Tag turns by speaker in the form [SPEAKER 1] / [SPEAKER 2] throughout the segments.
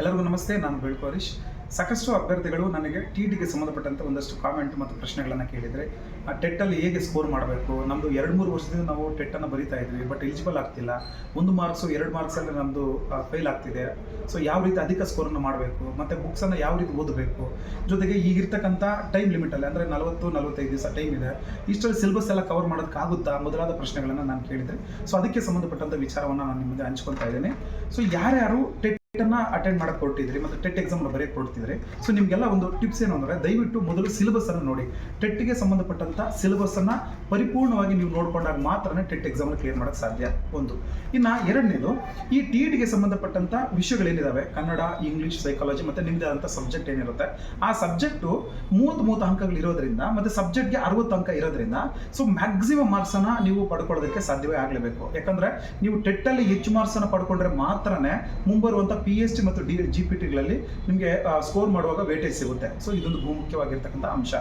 [SPEAKER 1] ಎಲ್ಲರಿಗೂ ನಮಸ್ತೆ, ನಾನು ಬೆಳ್ಕು ಹರೀಶ್. ಸಾಕಷ್ಟು ಅಭ್ಯರ್ಥಿಗಳು ನನಗೆ ಟಿ ಟಿಗೆ ಸಂಬಂಧಪಟ್ಟಂತೆ ಒಂದಷ್ಟು ಕಾಮೆಂಟ್ ಮತ್ತು ಪ್ರಶ್ನೆಗಳನ್ನು ಕೇಳಿದರೆ, ಆ ಟೆಟ್ಟಲ್ಲಿ ಹೇಗೆ ಸ್ಕೋರ್ ಮಾಡಬೇಕು? ನಮ್ಮದು ಎರಡು ಮೂರು ವರ್ಷದಿಂದ ನಾವು ಟೆಟ್ಟನ್ನು ಬರಿತಾ ಇದ್ವಿ, ಬಟ್ ಎಲಿಜಿಬಲ್ ಆಗ್ತಿಲ್ಲ. ಒಂದು ಮಾರ್ಕ್ಸು, ಎರಡು ಮಾರ್ಕ್ಸಲ್ಲಿ ನಮ್ಮದು ಫೇಲ್ ಆಗ್ತಿದೆ. ಸೊ ಯಾವ ರೀತಿ ಅಧಿಕ ಸ್ಕೋರನ್ನು ಮಾಡಬೇಕು? ಮತ್ತು ಬುಕ್ಸನ್ನು ಯಾವ ರೀತಿ ಓದಬೇಕು? ಜೊತೆಗೆ ಈಗಿರ್ತಕ್ಕಂಥ ಟೈಮ್ ಲಿಮಿಟಲ್ಲಿ, ಅಂದರೆ ನಲವತ್ತು, ನಲವತ್ತೈದು ದಿವಸ ಟೈಮ್ ಇದೆ, ಇಷ್ಟರಲ್ಲಿ ಸಿಲೆಬಸ್ ಎಲ್ಲ ಕವರ್ ಮಾಡೋದಕ್ಕಾಗುತ್ತಾ? ಮೊದಲಾದ ಪ್ರಶ್ನೆಗಳನ್ನು ನಾನು ಕೇಳಿದೆ ಸೊ ಅದಕ್ಕೆ ಸಂಬಂಧಪಟ್ಟಂಥ ವಿಚಾರವನ್ನು ನಾನು ನಿಮಗೆ ಹಂಚ್ಕೊಳ್ತಾ ಇದ್ದೇನೆ. ಸೊ ಯಾರ್ಯಾರು ಟೆಟ್ ಟೆಟ್ಟನ್ನು ಅಟೆಂಡ್ ಮಾಡಕ್ಕೆ ಕೊಟ್ಟಿದ್ರಿ ಮತ್ತೆ ಟೆಟ್ ಎಕ್ಸಾಮ್ ಬರೆಯಕ್ಕೆ ಕೊಡ್ತಿದ್ರಿ ಸೊ ನಿಮಗೆಲ್ಲ ಒಂದು ಟಿಪ್ಸ್ ಏನು ಅಂದ್ರೆ ದಯವಿಟ್ಟು ಮೊದಲು ಸಿಲೆಬಸ್ ಅನ್ನು ನೋಡಿ ಟೆಟ್ಗೆ ಸಂಬಂಧಪಟ್ಟಂತ ಸಿಲೆಬಸ್ ಅನ್ನ ಪರಿಪೂರ್ಣವಾಗಿ ನೀವು ನೋಡ್ಕೊಂಡಾಗ ಮಾತ್ರನೇ ಟೆಟ್ ಎಕ್ಸಾಮ್ ಕ್ಲಿಯರ್ ಮಾಡಕ್ ಸಾಧ್ಯ ಒಂದು ಇನ್ನ ಎರಡನೇದು ಈ ಟಿ ಸಂಬಂಧಪಟ್ಟಂತ ಸಂಬಂಧಪಟ್ಟಂಥ ವಿಷಯಗಳೇನಿದಾವೆ ಕನ್ನಡ ಇಂಗ್ಲಿಷ್ ಸೈಕಾಲಜಿ ಮತ್ತೆ ನಿಮ್ಮದೇ ಆದಂತ ಸಬ್ಜೆಕ್ಟ್ ಏನಿರುತ್ತೆ ಆ ಸಬ್ಜೆಕ್ಟು ಮೂವತ್ತು ಮೂವತ್ತು ಅಂಕಗಳು ಇರೋದ್ರಿಂದ ಸಬ್ಜೆಕ್ಟ್ ಸಬ್ಜೆಕ್ಟ್ಗೆ ಅರವತ್ತು ಅಂಕ ಇರೋದ್ರಿಂದ ಸೊ ಮ್ಯಾಕ್ಸಿಮಮ್ ಅನ್ನ ನೀವು ಪಡ್ಕೊಳ್ಳೋದಕ್ಕೆ ಸಾಧ್ಯವೇ ಆಗಲೇಬೇಕು ಯಾಕಂದ್ರೆ ನೀವು ಟೆಟ್ಟಲ್ಲಿ ಹೆಚ್ಚು ಅನ್ನ ಪಡ್ಕೊಂಡ್ರೆ ಮಾತ್ರನೇ ಮುಂಬರುವಂಥ ಪಿ ಎಚ್ ಡಿ ಮತ್ತು ಡಿ ಜಿ ಪಿ ಟಿಗಳಲ್ಲಿ ನಿಮಗೆ ಸ್ಕೋರ್ ಮಾಡುವಾಗ ವೇಟೇಜ್ ಸಿಗುತ್ತೆ. ಸೊ ಇದೊಂದು ಬಹುಮುಖ್ಯವಾಗಿರ್ತಕ್ಕಂಥ ಅಂಶ.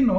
[SPEAKER 1] ಇನ್ನು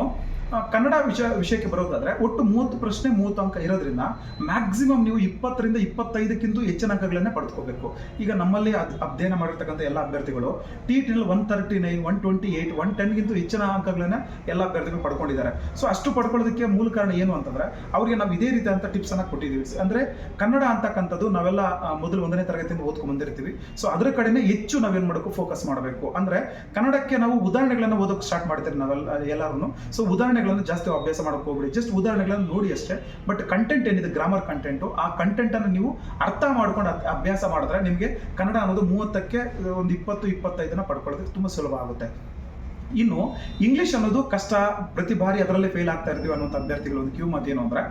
[SPEAKER 1] ಕನ್ನಡ ವಿಷಯ, ವಿಷಯಕ್ಕೆ ಬರೋದಾದ್ರೆ ಒಟ್ಟು ಮೂವತ್ತು ಪ್ರಶ್ನೆ ಮೂವತ್ತು ಅಂಕ ಇರೋದ್ರಿಂದ ಮ್ಯಾಕ್ಸಿಮಮ್ ನೀವು ಇಪ್ಪತ್ತರಿಂದ ಇಪ್ಪತ್ತೈದಕ್ಕಿಂತ ಹೆಚ್ಚಿನ ಅಂಕಗಳನ್ನೇ ಪಡೆದುಕೋಬೇಕು. ಈಗ ನಮ್ಮಲ್ಲಿ ಅದ್, ಅಧ್ಯಯನ ಮಾಡಿರ್ತಕ್ಕಂಥ ಎಲ್ಲ ಅಭ್ಯರ್ಥಿಗಳು T ಟಿನಲ್ಲಿ one thirty nine one twenty eight one ಟೆನ್ಗಿಂತ ಹೆಚ್ಚಿನ ಅಂಕಗಳನ್ನ ಎಲ್ಲ ಅಭ್ಯರ್ಥಿಗಳು ಪಡ್ಕೊಂಡಿದ್ದಾರೆ. ಸೊ ಅಷ್ಟು ಪಡ್ಕೊಳ್ಳೋದಕ್ಕೆ ಮೂಲ ಕಾರಣ ಏನು ಅಂತಂದ್ರೆ ಅವರಿಗೆ ನಾವು ಇದೇ ರೀತಿ ಅಂತ ಟಿಪ್ಸ್ ಅನ್ನ ಕೊಟ್ಟಿದ್ದೀವಿ. ಅಂದ್ರೆ ಕನ್ನಡ ಅಂತಕ್ಕಂಥದ್ದು ನಾವೆಲ್ಲ ಮೊದಲು ಒಂದನೇ ತರಗತಿಯಿಂದ ಓದ್ಕೊಂಡು ಬಂದಿರ್ತೀವಿ. ಸೊ ಅದರ ಕಡೆನೇ ಹೆಚ್ಚು ನಾವೇನ್ ಮಾಡಬೇಕು ಫೋಕಸ್ ಮಾಡಬೇಕು. ಅಂದ್ರೆ ಕನ್ನಡಕ್ಕೆ ನಾವು ಉದಾಹರಣೆಗಳನ್ನ ಓದೋಕೆ ಸ್ಟಾರ್ಟ್ ಮಾಡ್ತೀವಿ ನಾವೆಲ್ಲ ಎಲ್ಲರೂ ಸೊ ಉದಾಹರಣೆಗಳನ್ನು ಜಾಸ್ತಿ ಅಭ್ಯಾಸ ಮಾಡಕ್ಕೆ ಹೋಗ್ಬಿಡಿ. ಜಸ್ಟ್ ಉದಾಹರಣೆಗಳನ್ನು ನೋಡಿ ಅಷ್ಟೇ. ಬಟ್ ಕಂಟೆಂಟ್ ಏನಿದೆ ಗ್ರಾಮರ್ ಕಂಟೆಂಟು ಆ ಕಂಟೆಂಟ್ ಅನ್ನು ನೀವು ಅರ್ಥ ಮಾಡ್ಕೊಂಡು ಅಭ್ಯಾಸ ಮಾಡಿದ್ರೆ ನಿಮಗೆ ಕನ್ನಡ ಅನ್ನೋದು ಮೂವತ್ತಕ್ಕೆ ಒಂದು ಇಪ್ಪತ್ತು, ಇಪ್ಪತ್ತೈದನ್ನ ಪಡ್ಕೊಳ್ಳೋದಕ್ಕೆ ತುಂಬಾ ಸುಲಭ ಆಗುತ್ತೆ. ಇನ್ನು ಇಂಗ್ಲಿಷ್ ಅನ್ನೋದು ಕಷ್ಟ ಪ್ರತಿ ಬಾರಿ ಅದರಲ್ಲೇ ಫೇಲ್ ಆಗ್ತಾ ಇರ್ತೀವಿ ಅನ್ನೋಂಥ ಅಭ್ಯರ್ಥಿಗಳು ಒಂದು ಕ್ಯೂ ಏನು ಅಂದ್ರೆ.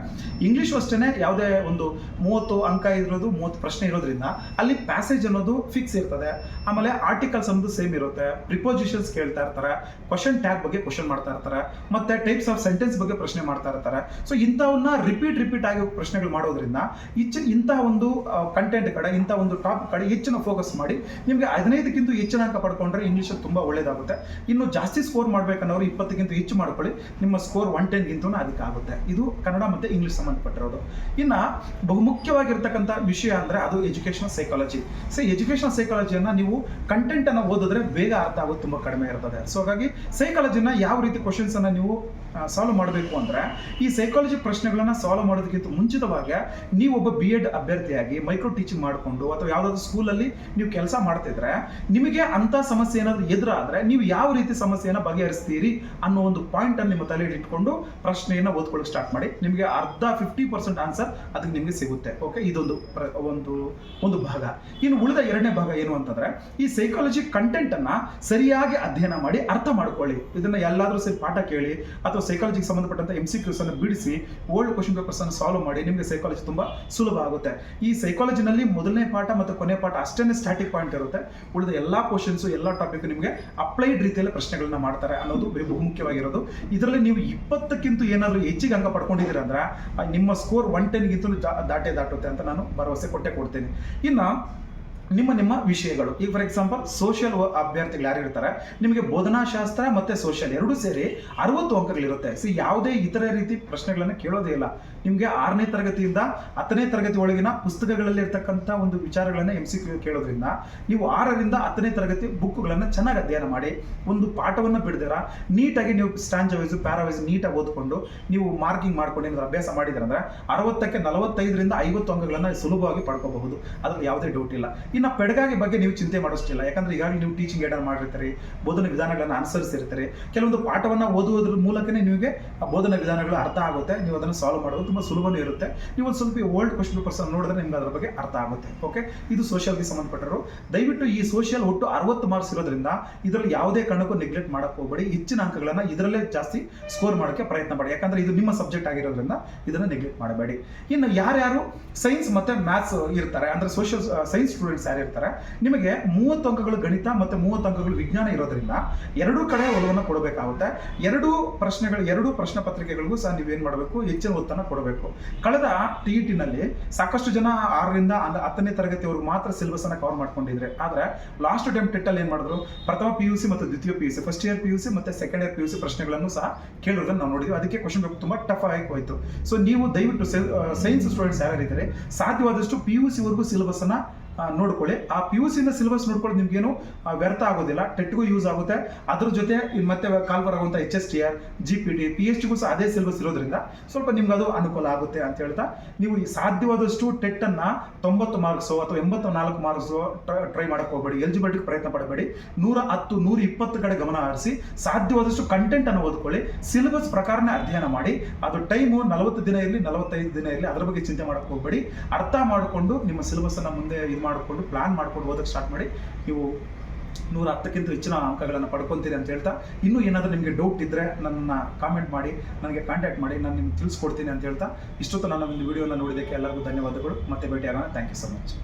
[SPEAKER 1] ಇಂಗ್ಲಿಷ್ ಅಷ್ಟೇ ಯಾವುದೇ ಒಂದು ಮೂವತ್ತು ಅಂಕ ಇರೋದು, ಮೂವತ್ತು ಪ್ರಶ್ನೆ ಇರೋದ್ರಿಂದ ಅಲ್ಲಿ ಪ್ಯಾಸೇಜ್ ಅನ್ನೋದು ಫಿಕ್ಸ್ ಇರ್ತದೆ. ಆಮೇಲೆ ಆರ್ಟಿಕಲ್ಸ್ ಅನ್ನೋದು ಸೇಮ್ ಇರುತ್ತೆ. ಪ್ರಿಪೋಸಿಷನ್ಸ್ ಕೇಳ್ತಾ ಇರ್ತಾರೆ. ಕ್ವಶನ್ ಟ್ಯಾಗ್ ಬಗ್ಗೆ ಕ್ವಶನ್ ಮಾಡ್ತಾ ಇರ್ತಾರೆ. ಮತ್ತೆ ಟೈಪ್ಸ್ ಆಫ್ ಸೆಂಟೆನ್ಸ್ ಬಗ್ಗೆ ಪ್ರಶ್ನೆ ಮಾಡ್ತಾ ಇರ್ತಾರೆ. ಸೊ ಇಂಥವನ್ನ ರಿಪೀಟ್ ರಿಪೀಟ್ ಆಗಿ ಪ್ರಶ್ನೆಗಳು ಮಾಡೋದ್ರಿಂದ ಹೆಚ್ಚು ಇಂತಹ ಒಂದು ಕಂಟೆಂಟ್ ಕಡೆ, ಇಂಥ ಒಂದು ಟಾಪ್ ಕಡೆ ಹೆಚ್ಚಿನ ಫೋಕಸ್ ಮಾಡಿ ನಿಮಗೆ ಹದಿನೈದಕ್ಕಿಂತ ಹೆಚ್ಚಿನ ಅಂಕ ಪಡ್ಕೊಂಡ್ರೆ ಇಂಗ್ಲೀಷ್ ತುಂಬಾ ಒಳ್ಳೇದಾಗುತ್ತೆ. ಇನ್ನು ಜಾಸ್ತಿ ಸ್ಕೋರ್ ಮಾಡ್ಬೇಕನ್ನೋರು ಇಪ್ಪತ್ತಕ್ಕಿಂತ ಹೆಚ್ಚು ಮಾಡ್ಕೊಳ್ಳಿ. ನಿಮ್ಮ ಸ್ಕೋರ್ ಒನ್ ಟೆನ್ಗಿಂತೂ ಅದಕ್ಕೆ ಆಗುತ್ತೆ. ಇದು ಕನ್ನಡ ಮತ್ತೆ ಇಂಗ್ಲೀಷ್ ಸಂಬಂಧಪಟ್ಟಿರೋದು. ಇನ್ನ ಬಹುಮುಖ್ಯವಾಗಿರ್ತಕ್ಕಂಥ ವಿಷಯ ಅಂದ್ರೆ ಅದು ಎಜುಕೇಶನಲ್ ಸೈಕಾಲಜಿ ಸೊ ಎಜುಕೇಶನಲ್ ಸೈಕಾಲಜಿಯನ್ನು ನೀವು ಕಂಟೆಂಟ್ ಅನ್ನ ಓದಿದ್ರೆ ಬೇಗ ಅರ್ಥ ಆಗೋದು ತುಂಬಾ ಕಡಿಮೆ ಇರ್ತದೆ. ಸೊ ಹಾಗಾಗಿ ಸೈಕಾಲಜಿನ ಯಾವ ರೀತಿ ಕ್ವಶನ್ಸ್ ಅನ್ನ ನೀವು ಸಾಲ್ವ್ ಮಾಡಬೇಕು ಅಂದ್ರೆ, ಈ ಸೈಕಾಲಜಿ ಪ್ರಶ್ನೆಗಳನ್ನ ಸಾಲ್ವ್ ಮಾಡೋದಕ್ಕಿಂತ ಮುಂಚಿತವಾಗಿ ನೀವು ಒಬ್ಬ ಬಿ ಎಡ್ ಅಭ್ಯರ್ಥಿಯಾಗಿ ಮೈಕ್ರೋ ಟೀಚಿಂಗ್ ಮಾಡಿಕೊಂಡು ಅಥವಾ ಯಾವುದಾದ್ರು ಸ್ಕೂಲಲ್ಲಿ ನೀವು ಕೆಲಸ ಮಾಡ್ತಿದ್ರೆ, ನಿಮಗೆ ಅಂತ ಸಮಸ್ಯೆ ಏನಾದ್ರು ಎದುರಾದ್ರೆ ನೀವು ಯಾವ ರೀತಿ ಸಮಸ್ಯೆಯನ್ನ ಬಗೆಹರಿಸ್ತೀರಿ ಅನ್ನೋ ಒಂದು ಪಾಯಿಂಟ್ ಅನ್ನು ನಿಮ್ಮ ತಲೆಯಲ್ಲಿ ಇಟ್ಕೊಂಡು ಪ್ರಶ್ನೆಯನ್ನು ಓದ್ಕೊಳ್ಳೋಕೆ ಸ್ಟಾರ್ಟ್ ಮಾಡಿ. ನಿಮಗೆ ಅರ್ಧ ಫಿಫ್ಟಿ ಪರ್ಸೆಂಟ್ ಆನ್ಸರ್ ಅದಕ್ಕೆ ನಿಮಗೆ ಸಿಗುತ್ತೆ. ಓಕೆ ಇದೊಂದು ಒಂದು ಒಂದು ಭಾಗ. ಇನ್ನು ಉಳಿದ ಎರಡನೇ ಭಾಗ ಏನು ಅಂತಂದ್ರೆ, ಈ ಸೈಕಾಲಜಿ ಕಂಟೆಂಟ್ ಅನ್ನ ಸರಿಯಾಗಿ ಅಧ್ಯಯನ ಮಾಡಿ ಅರ್ಥ ಮಾಡ್ಕೊಳ್ಳಿ. ಇದನ್ನ ಎಲ್ಲಾದ್ರೂ ಸರಿ ಪಾಠ ಕೇಳಿ ಅಥವಾ ಸೈಕಾಲಜಿಗೆ ಸಂಬಂಧಪಟ್ಟಂತ ಎಂ ಸಿ ಕ್ಯೂಸ್ ಅನ್ನು ಬಿಡಿಸಿ ಓಲ್ಡ್ ಕ್ವಶನ್ ಪೇಪರ್ಸ್ ಅನ್ನು ಸಾಲ್ವ್ ಮಾಡಿ ನಿಮಗೆ ಸೈಕಾಲಜಿ ತುಂಬಾ ಸುಲಭ ಆಗುತ್ತೆ. ಈ ಸೈಕಾಲಜಿನಲ್ಲಿ ಮೊದಲನೇ ಪಾಠ ಮತ್ತು ಕೊನೆ ಪಾಠ ಅಷ್ಟೇ ಸ್ಟಾಟಿಕ್ ಪಾಯಿಂಟ್ ಇರುತ್ತೆ. ಉಳಿದ ಎಲ್ಲಾ ಕ್ವಶನ್ಸ್ ಎಲ್ಲಾ ಟಾಪಿಕ್ ನಿಮಗೆ ಅಪ್ಲೈಡ್ ರೀತಿಯಲ್ಲಿ ಪ್ರಶ್ನೆಗಳನ್ನ ಮಾಡ್ತಾರೆ ಅನ್ನೋದು ಬಹುಮುಖ್ಯವಾಗಿರೋದು. ಇದರಲ್ಲಿ ನೀವು ಇಪ್ಪತ್ತಕ್ಕಿಂತ ಏನಾದರೂ ಹೆಚ್ಚಿಗೆ ಅಂಕ ಪಡ್ಕೊಂಡಿದ್ದೀರ ಅಂದ್ರೆ ನಿಮ್ಮ ಸ್ಕೋರ್ ಒನ್ ಟೆನ್ಗಿಂತಲೂ ದಾಟೇ ದಾಟುತ್ತೆ ಅಂತ ನಾನು ಭರವಸೆ ಕೊಟ್ಟೆ ಕೊಡ್ತೀನಿ. ಇನ್ನು ನಿಮ್ಮ ನಿಮ್ಮ ವಿಷಯಗಳು. ಈಗ ಫಾರ್ ಎಕ್ಸಾಂಪಲ್ ಸೋಷಿಯಲ್ ಅಭ್ಯರ್ಥಿಗಳು ಯಾರು ಇರ್ತಾರೆ ನಿಮಗೆ ಬೋಧನಾಶಾಸ್ತ್ರ ಮತ್ತೆ ಸೋಷಿಯಲ್ ಎರಡೂ ಸೇರಿ ಅರವತ್ತು ಅಂಕಗಳಿರುತ್ತೆ. ಸೊ ಯಾವುದೇ ಇತರ ರೀತಿ ಪ್ರಶ್ನೆಗಳನ್ನು ಕೇಳೋದೇ ಇಲ್ಲ. ನಿಮಗೆ ಆರನೇ ತರಗತಿಯಿಂದ ಹತ್ತನೇ ತರಗತಿ ಒಳಗಿನ ಪುಸ್ತಕಗಳಲ್ಲಿ ಇರ್ತಕ್ಕಂಥ ಒಂದು ವಿಚಾರಗಳನ್ನ ಎಂ ಸಿ ಕೇಳೋದ್ರಿಂದ ನೀವು ಆರರಿಂದ ಹತ್ತನೇ ತರಗತಿ ಬುಕ್ಗಳನ್ನು ಚೆನ್ನಾಗಿ ಅಧ್ಯಯನ ಮಾಡಿ, ಒಂದು ಪಾಠವನ್ನು ಬಿಡದಿರ, ನೀಟಾಗಿ ನೀವು ಸ್ಟ್ಯಾಂಡ್ ವೈಸ್ ಪ್ಯಾರಾವೈಸ್ ನೀಟಾಗಿ ಓದ್ಕೊಂಡು ನೀವು ಮಾರ್ಕಿಂಗ್ ಮಾಡ್ಕೊಂಡು ಅಭ್ಯಾಸ ಮಾಡಿದ್ರೆ ಅಂದ್ರೆ ಅರವತ್ತಕ್ಕೆ ನಲವತ್ತೈದರಿಂದ ಐವತ್ತು ಅಂಕಗಳನ್ನು ಸುಲಭವಾಗಿ ಪಡ್ಕೋಬಹುದು. ಅದ್ರಲ್ಲಿ ಯಾವುದೇ ಡೌಟ್ ಇಲ್ಲ. ಇನ್ನು ಪೆಡಗಾಗಿ ಬಗ್ಗೆ ನೀವು ಚಿಂತೆ ಮಾಡೋಷ್ಟಿಲ್ಲ ಯಾಕಂದ್ರೆ ಈಗಾಗಲೇ ನೀವು ಟೀಚಿಂಗ್ ಏಡರ್ ಮಾಡಿರ್ತಾರೆ, ಬೋಧನೆ ವಿಧಾನಗಳನ್ನು ಅನುಸರಿಸಿರ್ತೀರಿ. ಕೆಲವೊಂದು ಪಾಠವನ್ನು ಓದುವುದ್ರ ಮೂಲಕನೇ ನಿಮಗೆ ಬೋಧನಾ ವಿಧಾನಗಳು ಅರ್ಥ ಆಗುತ್ತೆ. ನೀವು ಅದನ್ನು ಸಾಲ್ವ್ ಮಾಡೋದು ತುಂಬ ಸುಲಭನೂ ಇರುತ್ತೆ. ನೀವು ಒಂದು ಸ್ವಲ್ಪ ಓಲ್ಡ್ ಕ್ವಶನ್ ಪೇಪರ್ಸ್ ನೋಡಿದ್ರೆ ನಿಮ್ಗೆ ಅದರ ಬಗ್ಗೆ ಅರ್ಥ ಆಗುತ್ತೆ. ಓಕೆ ಇದು ಸೋಷಿಯಲ್ಗೆ ಸಂಬಂಧಪಟ್ಟರು ದಯವಿಟ್ಟು ಈ ಸೋಷಿಯಲ್ ಒಟ್ಟು ಅರವತ್ತು ಮಾರ್ಕ್ಸ್ ಇರೋದ್ರಿಂದ ಇದರಲ್ಲಿ ಯಾವುದೇ ಕಾರಣಕ್ಕೂ ನೆಗ್ಲೆಕ್ಟ್ ಮಾಡಕ್ಕೆ ಹೋಗಬೇಡಿ. ಹೆಚ್ಚಿನ ಅಂಕಗಳನ್ನು ಇದರಲ್ಲೇ ಜಾಸ್ತಿ ಸ್ಕೋರ್ ಮಾಡೋಕ್ಕೆ ಪ್ರಯತ್ನ ಮಾಡಿ. ಯಾಕಂದ್ರೆ ಇದು ನಿಮ್ಮ ಸಬ್ಜೆಕ್ಟ್ ಆಗಿರೋದ್ರಿಂದ ಇದನ್ನು ನೆಗ್ಲೆಕ್ಟ್ ಮಾಡಬೇಡಿ. ಇನ್ನು ಯಾರ್ಯಾರು ಸೈನ್ಸ್ ಮತ್ತೆ ಮ್ಯಾಥ್ಸ್ ಇರ್ತಾರೆ, ಅಂದ್ರೆ ಸೋಷಿಯಲ್ ಸೈನ್ಸ್ ಸ್ಟೂಡೆಂಟ್ಸ್ ಯಾರು ಇರ್ತಾರೆ ನಿಮಗೆ ಮೂವತ್ತು ಅಂಕಗಳು ಗಣಿತ ಮತ್ತೆ ಮೂವತ್ತು ಅಂಕಗಳು ವಿಜ್ಞಾನ ಇರೋದ್ರಿಂದ ಎರಡೂ ಕಡೆ ಒಲವನ್ನು ಕೊಡಬೇಕಾಗುತ್ತೆ. ಎರಡೂ ಪ್ರಶ್ನೆಗಳು ಎರಡೂ ಪ್ರಶ್ನೆ ಪತ್ರಿಕೆಗಳಿಗೂ ಸಹ ನೀವೇನ್ ಮಾಡಬೇಕು? ಹೆಚ್ಚಿನ ಒತ್ತನ್ನು ಕೊಡಬೇಕು. ಕಳೆದ ಟಿ ಇ ಸಾಕಷ್ಟು ಜನ ಆರರಿಂದ ಹತ್ತನೇ ತರಗತಿವರೆಗೂ ಮಾತ್ರ ಸಿಲೆಬಸ್ ಅನ್ನ ಕವರ್ ಮಾಡ್ಕೊಂಡಿದ್ರೆ. ಆದ್ರೆ ಲಾಸ್ಟ್ ಟೈಮ್ ಟೆಟ್ಟಲ್ಲಿ ಏನು ಮಾಡಿದ್ರು? ಪ್ರಥಮ ಪಿ ಯು ಸಿ ಮತ್ತು ದ್ವಿತೀಯ P U C first year P U C ಮತ್ತೆ second year P U C ಪ್ರಶ್ನೆಗಳನ್ನು ಸಹ ಕೇಳೋದನ್ನು ನಾವು ನೋಡಿದ್ವಿ. ಅದಕ್ಕೆ ಕ್ವಶನ್ ಪೇಪರ್ ತುಂಬಾ ಟಫ್ ಆಗಿ ಹೋಯ್ತು. ಸೊ ನೀವು ದಯವಿಟ್ಟು ಸೈನ್ಸ್ ಸ್ಟೂಡೆಂಟ್ಸ್ ಯಾರಿದ್ದಾರೆ? ಸಾಧ್ಯವಾದಷ್ಟು ಪಿ ಯು ಸಿವರೆಗೂ ಸಿಲೆಬಸ್ ಅನ್ನ ಆ, ನೋಡ್ಕೊಳ್ಳಿ. ಆ ಪಿ ಯು ಸಿನ ಸಿಲೆಬಸ್ ನೋಡ್ಕೊಳ್ಳಿ, ನಿಮ್ಗೇನು ವ್ಯರ್ಥ ಆಗೋದಿಲ್ಲ. ಟೆಟ್ಗೂ ಯೂಸ್ ಆಗುತ್ತೆ. ಅದ್ರ ಜೊತೆ ಮತ್ತೆ ಕಾಲ್ವರ್ ಆಗುವಂಥ H S T R G P D P H ಡಿಗೂ ಸಹ ಅದೇ ಸಿಲೆಬಸ್ ಇರೋದ್ರಿಂದ ಸ್ವಲ್ಪ ನಿಮ್ಗೆ ಅದು ಅನುಕೂಲ ಆಗುತ್ತೆ ಅಂತ ಹೇಳ್ತಾ, ನೀವು ಈ ಸಾಧ್ಯವಾದಷ್ಟು ಟೆಟ್ ಅನ್ನ ತೊಂಬತ್ತು ಮಾರ್ಕ್ಸು ಅಥವಾ ಎಂಬತ್ತು ನಾಲ್ಕು ಮಾರ್ಕ್ಸು ಟ್ರೈ ಮಾಡಕ್ಕೆ ಹೋಗಬೇಡಿ. ಎಲಿಜಿಬಿಲಿಟಿ ಪ್ರಯತ್ನ ಪಡಬೇಡಿ. ನೂರ ಹತ್ತು, ನೂರ ಇಪ್ಪತ್ತು ಕಡೆ ಗಮನ ಹರಿಸಿ, ಸಾಧ್ಯವಾದಷ್ಟು ಕಂಟೆಂಟ್ ಅನ್ನು ಓದ್ಕೊಳ್ಳಿ. ಸಿಲೆಬಸ್ ಪ್ರಕಾರನೇ ಅಧ್ಯಯನ ಮಾಡಿ. ಅದು ಟೈಮು ನಲವತ್ತು ದಿನ ಇರಲಿ, ನಲವತ್ತೈದು ದಿನ ಇರಲಿ, ಅದ್ರ ಬಗ್ಗೆ ಚಿಂತೆ ಮಾಡಕ್ಕೆ ಹೋಗಬೇಡಿ. ಅರ್ಥ ಮಾಡಿಕೊಂಡು ನಿಮ್ಮ ಸಿಲೆಬಸ್ ಅನ್ನ ಮುಂದೆ ಇದು ಮಾಡಿಕೊಂಡು ಪ್ಲಾನ್ ಮಾಡ್ಕೊಂಡು ಓದಕ್ಕೆ ಸ್ಟಾರ್ಟ್ ಮಾಡಿ ನೀವು ನೂರ ಹತ್ತಕ್ಕಿಂತ ಹೆಚ್ಚಿನ ಅಂಕಗಳನ್ನು ಪಡ್ಕೊತೀರಿ ಅಂತ ಹೇಳ್ತಾ, ಇನ್ನೂ ಏನಾದರೂ ನಿಮಗೆ ಡೌಟ್ ಇದ್ದರೆ ನನ್ನ ಕಾಮೆಂಟ್ ಮಾಡಿ, ನನಗೆ ಕಾಂಟ್ಯಾಕ್ಟ್ ಮಾಡಿ, ನಾನು ನಿಮ್ಗೆ ತಿಳಿಸ್ಕೊಡ್ತೀನಿ ಅಂತ ಹೇಳ್ತಾ, ಇಷ್ಟೊತ್ತು ನಾನು ಒಂದು ವಿಡಿಯೋನ ನೋಡಿದ್ದಕ್ಕೆ ಎಲ್ಲರಿಗೂ ಧನ್ಯವಾದಗಳು, ಮತ್ತೆ ಭೇಟಿ ಆಗೋಣ ಥ್ಯಾಂಕ್ ಯು ಸೊ ಮಚ್